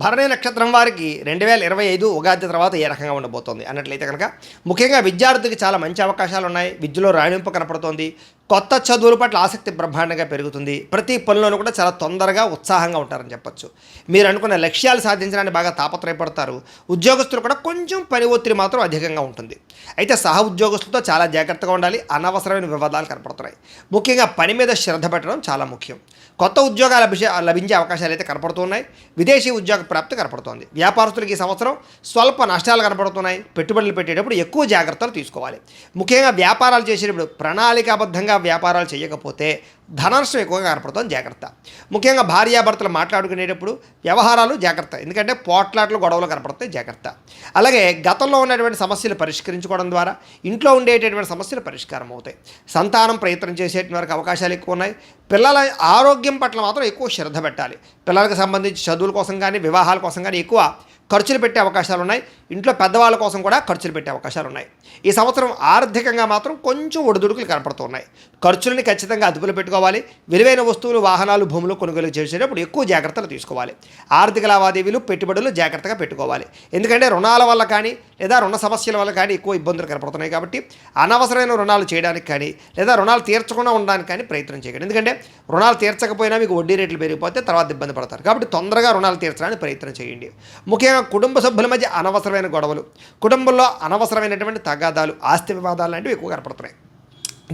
భరణి నక్షత్రం వారికి రెండు వేల ఇరవై ఐదు ఉగాది తర్వాత ఏ రకంగా ఉండబోతోంది అన్నట్లయితే కనుక ముఖ్యంగా విద్యార్థికి చాలా మంచి అవకాశాలు ఉన్నాయి. విద్యలో రాణింపు కనపడుతోంది. కొత్త చదువుల పట్ల ఆసక్తి బ్రహ్మాండంగా పెరుగుతుంది. ప్రతి పనిలోనూ కూడా చాలా తొందరగా ఉత్సాహంగా ఉంటారని చెప్పొచ్చు. మీరు అనుకున్న లక్ష్యాలు సాధించడానికి బాగా తాపత్రయపడతారు. ఉద్యోగస్తులు కూడా కొంచెం పని ఒత్తిడి మాత్రం అధికంగా ఉంటుంది. అయితే సహ ఉద్యోగస్తులతో చాలా జాగ్రత్తగా ఉండాలి. అనవసరమైన వివాదాలు కనపడుతున్నాయి. ముఖ్యంగా పని మీద శ్రద్ధ పెట్టడం చాలా ముఖ్యం. కొత్త ఉద్యోగాలు లభించే లభించే అవకాశాలు అయితే కనపడుతున్నాయి. విదేశీ ఉద్యోగ ప్రాప్తి కనపడుతోంది. వ్యాపారస్తులకి ఈ సంవత్సరం స్వల్ప నష్టాలు కనపడుతున్నాయి. పెట్టుబడులు పెట్టేటప్పుడు ఎక్కువ జాగ్రత్తలు తీసుకోవాలి. ముఖ్యంగా వ్యాపారాలు చేసేటప్పుడు ప్రణాళికాబద్ధంగా వ్యాపారాలు చేయకపోతే ధననష్టం ఎక్కువగా కనపడుతుంది జాగ్రత్త. ముఖ్యంగా భార్యాభర్తలు మాట్లాడుకునేటప్పుడు వ్యవహారాలు జాగ్రత్త. ఎందుకంటే పోట్లాట్లు గొడవలు కనపడతాయి జాగ్రత్త. అలాగే గతంలో ఉన్నటువంటి సమస్యలు పరిష్కరించుకోవడం ద్వారా ఇంట్లో ఉండేటటువంటి సమస్యలు పరిష్కారం అవుతాయి. సంతానం ప్రయత్నం చేసేటువంటి వరకు అవకాశాలు ఎక్కువ ఉన్నాయి. పిల్లల ఆరోగ్యం పట్ల మాత్రం ఎక్కువ శ్రద్ధ పెట్టాలి. పిల్లలకు సంబంధించి చదువుల కోసం కానీ వివాహాల కోసం కానీ ఎక్కువ ఖర్చులు పెట్టే అవకాశాలు ఉన్నాయి. ఇంట్లో పెద్దవాళ్ళ కోసం కూడా ఖర్చులు పెట్టే అవకాశాలు ఉన్నాయి. ఈ సంవత్సరం ఆర్థికంగా మాత్రం కొంచెం ఒడిదుడుకులు కనపడుతున్నాయి. ఖర్చులని ఖచ్చితంగా అదుపులో పెట్టుకోవాలి. విలువైన వస్తువులు వాహనాలు భూములు కొనుగోలు చేసేటప్పుడు ఎక్కువ జాగ్రత్తలు తీసుకోవాలి. ఆర్థిక లావాదేవీలు పెట్టుబడులు జాగ్రత్తగా పెట్టుకోవాలి. ఎందుకంటే రుణాల వల్ల కానీ లేదా రుణ సమస్యల వల్ల కానీ ఎక్కువ ఇబ్బందులు కనపడుతున్నాయి కాబట్టి అనవసరమైన రుణాలు చేయడానికి కానీ లేదా రుణాలు తీర్చకుండా ఉండడానికి కానీ ప్రయత్నం చేయకండి ఎందుకంటే రుణాలు తీర్చకపోయినా మీకు వడ్డీ రేట్లు పెరిగిపోతే తర్వాత ఇబ్బంది పడతారు. కాబట్టి తొందరగా రుణాలు తీర్చడానికి ప్రయత్నం చేయండి. ముఖ్యంగా కుటుంబ సభ్యుల మధ్య అనవసరమైన గొడవలు కుటుంబంలో అనవసరమైనటువంటి తగాదాలు ఆస్తి వివాదాలు లాంటివి ఎక్కువ కనపడుతున్నాయి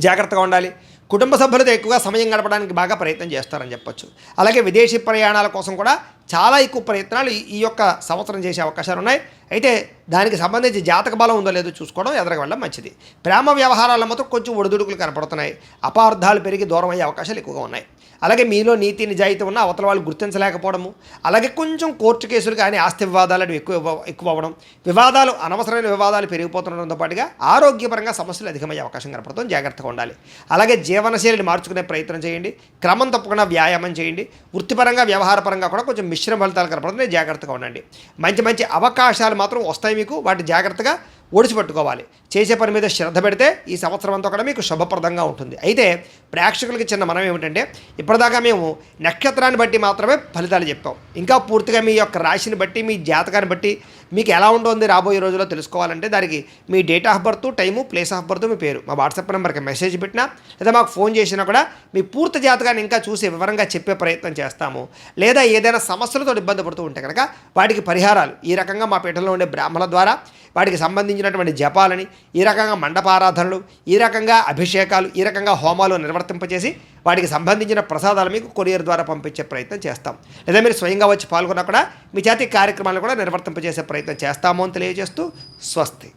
జాగ్రత్తగా ఉండాలి. కుటుంబ సభ్యులతో ఎక్కువగా సమయం గడపడానికి బాగా ప్రయత్నం చేస్తారని చెప్పొచ్చు. అలాగే విదేశీ ప్రయాణాల కోసం కూడా చాలా ఎక్కువ ప్రయత్నాలు ఈ యొక్క సంవత్సరం చేసే అవకాశాలు ఉన్నాయి. అయితే దానికి సంబంధించి జాతక బలం ఉందో లేదో చూసుకోవడం ఎదరగ మంచిది. ప్రేమ వ్యవహారాల మాత్రం కొంచెం ఒడిదుడుకులు కనపడుతున్నాయి. అపార్థాలు పెరిగి దూరం అయ్యే అవకాశాలు ఎక్కువగా ఉన్నాయి. అలాగే మీలో నీతి నిజాయితీ ఉన్న అవతల వాళ్ళు గుర్తించలేకపోవడము అలాగే కొంచెం కోర్టు కేసులు కానీ ఆస్తి వివాదాలు అనేవి ఎక్కువ ఇవ్వ- ఎక్కువ అవ్వడం వివాదాలు అనవసరమైన వివాదాలు పెరిగిపోతుండడంతో పాటుగా ఆరోగ్యపరంగా సమస్యలు అధికమయ్యే అవకాశం కనపడుతుంది జాగ్రత్తగా ఉండాలి. అలాగే జీవనశైలిని మార్చుకునే ప్రయత్నం చేయండి. క్రమం తప్పకుండా వ్యాయామం చేయండి. వృత్తిపరంగా వ్యవహారపరంగా కూడా కొంచెం మిశ్రమ ఫలితాలు కనపడుతున్నాయి. జాగ్రత్తగా ఉండండి. మంచి మంచి అవకాశాలు మాత్రం వస్తాయి మీకు. వాటి జాగ్రత్తగా ఒడిచిపెట్టుకోవాలి. చేసే పని మీద శ్రద్ధ పెడితే ఈ సంవత్సరం అంతా కూడా మీకు శుభప్రదంగా ఉంటుంది. అయితే ప్రేక్షకులకి చిన్న మనం ఏమిటంటే ఇప్పటిదాకా మేము నక్షత్రాన్ని బట్టి మాత్రమే ఫలితాలు చెప్పాం ఇంకా పూర్తిగా మీ యొక్క రాశిని బట్టి మీ జాతకాన్ని బట్టి మీకు ఎలా ఉంటుంది రాబోయే రోజుల్లో తెలుసుకోవాలంటే దానికి మీ date of birth time place of birth మీ పేరు. మా వాట్సాప్ నెంబర్కి మెసేజ్ పెట్టినా లేదా మాకు ఫోన్ చేసినా కూడా మీ పూర్తి జాతకాన్ని ఇంకా చూసి వివరంగా చెప్పే ప్రయత్నం చేస్తాము. లేదా ఏదైనా సమస్యలతో ఇబ్బంది పడుతూ ఉంటే కనుక వాటికి పరిహారాలు. ఈ రకంగా మా పీఠంలో ఉండే బ్రాహ్మణుల ద్వారా వాటికి సంబంధించినటువంటి జపాలని ఈ రకంగా మండపారాధనలు ఈ రకంగా అభిషేకాలు ఈ రకంగా హోమాలు నిర్వర్తింపచేసి వాటికి సంబంధించిన ప్రసాదాలు మీకు కొరియర్ ద్వారా పంపించే ప్రయత్నం చేస్తాం. లేదా మీరు స్వయంగా వచ్చి పాల్గొన్నా కూడా మీ జాతి కార్యక్రమాలను కూడా నిర్వర్తింపజేసే ప్రయత్నం చేస్తాము అని తెలియజేస్తూ స్వస్తి.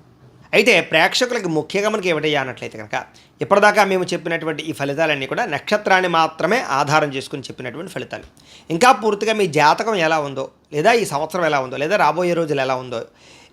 అయితే ప్రేక్షకులకి ముఖ్యంగా మనకి ఏమిటయ్యా అన్నట్లయితే కనుక ఇప్పటిదాకా మేము చెప్పినటువంటి ఈ ఫలితాలన్నీ కూడా నక్షత్రాన్ని మాత్రమే ఆధారం చేసుకుని చెప్పినటువంటి ఫలితాలు. ఇంకా పూర్తిగా మీ జాతకం ఎలా ఉందో లేదా ఈ సంవత్సరం ఎలా ఉందో లేదా రాబోయే రోజులు ఎలా ఉందో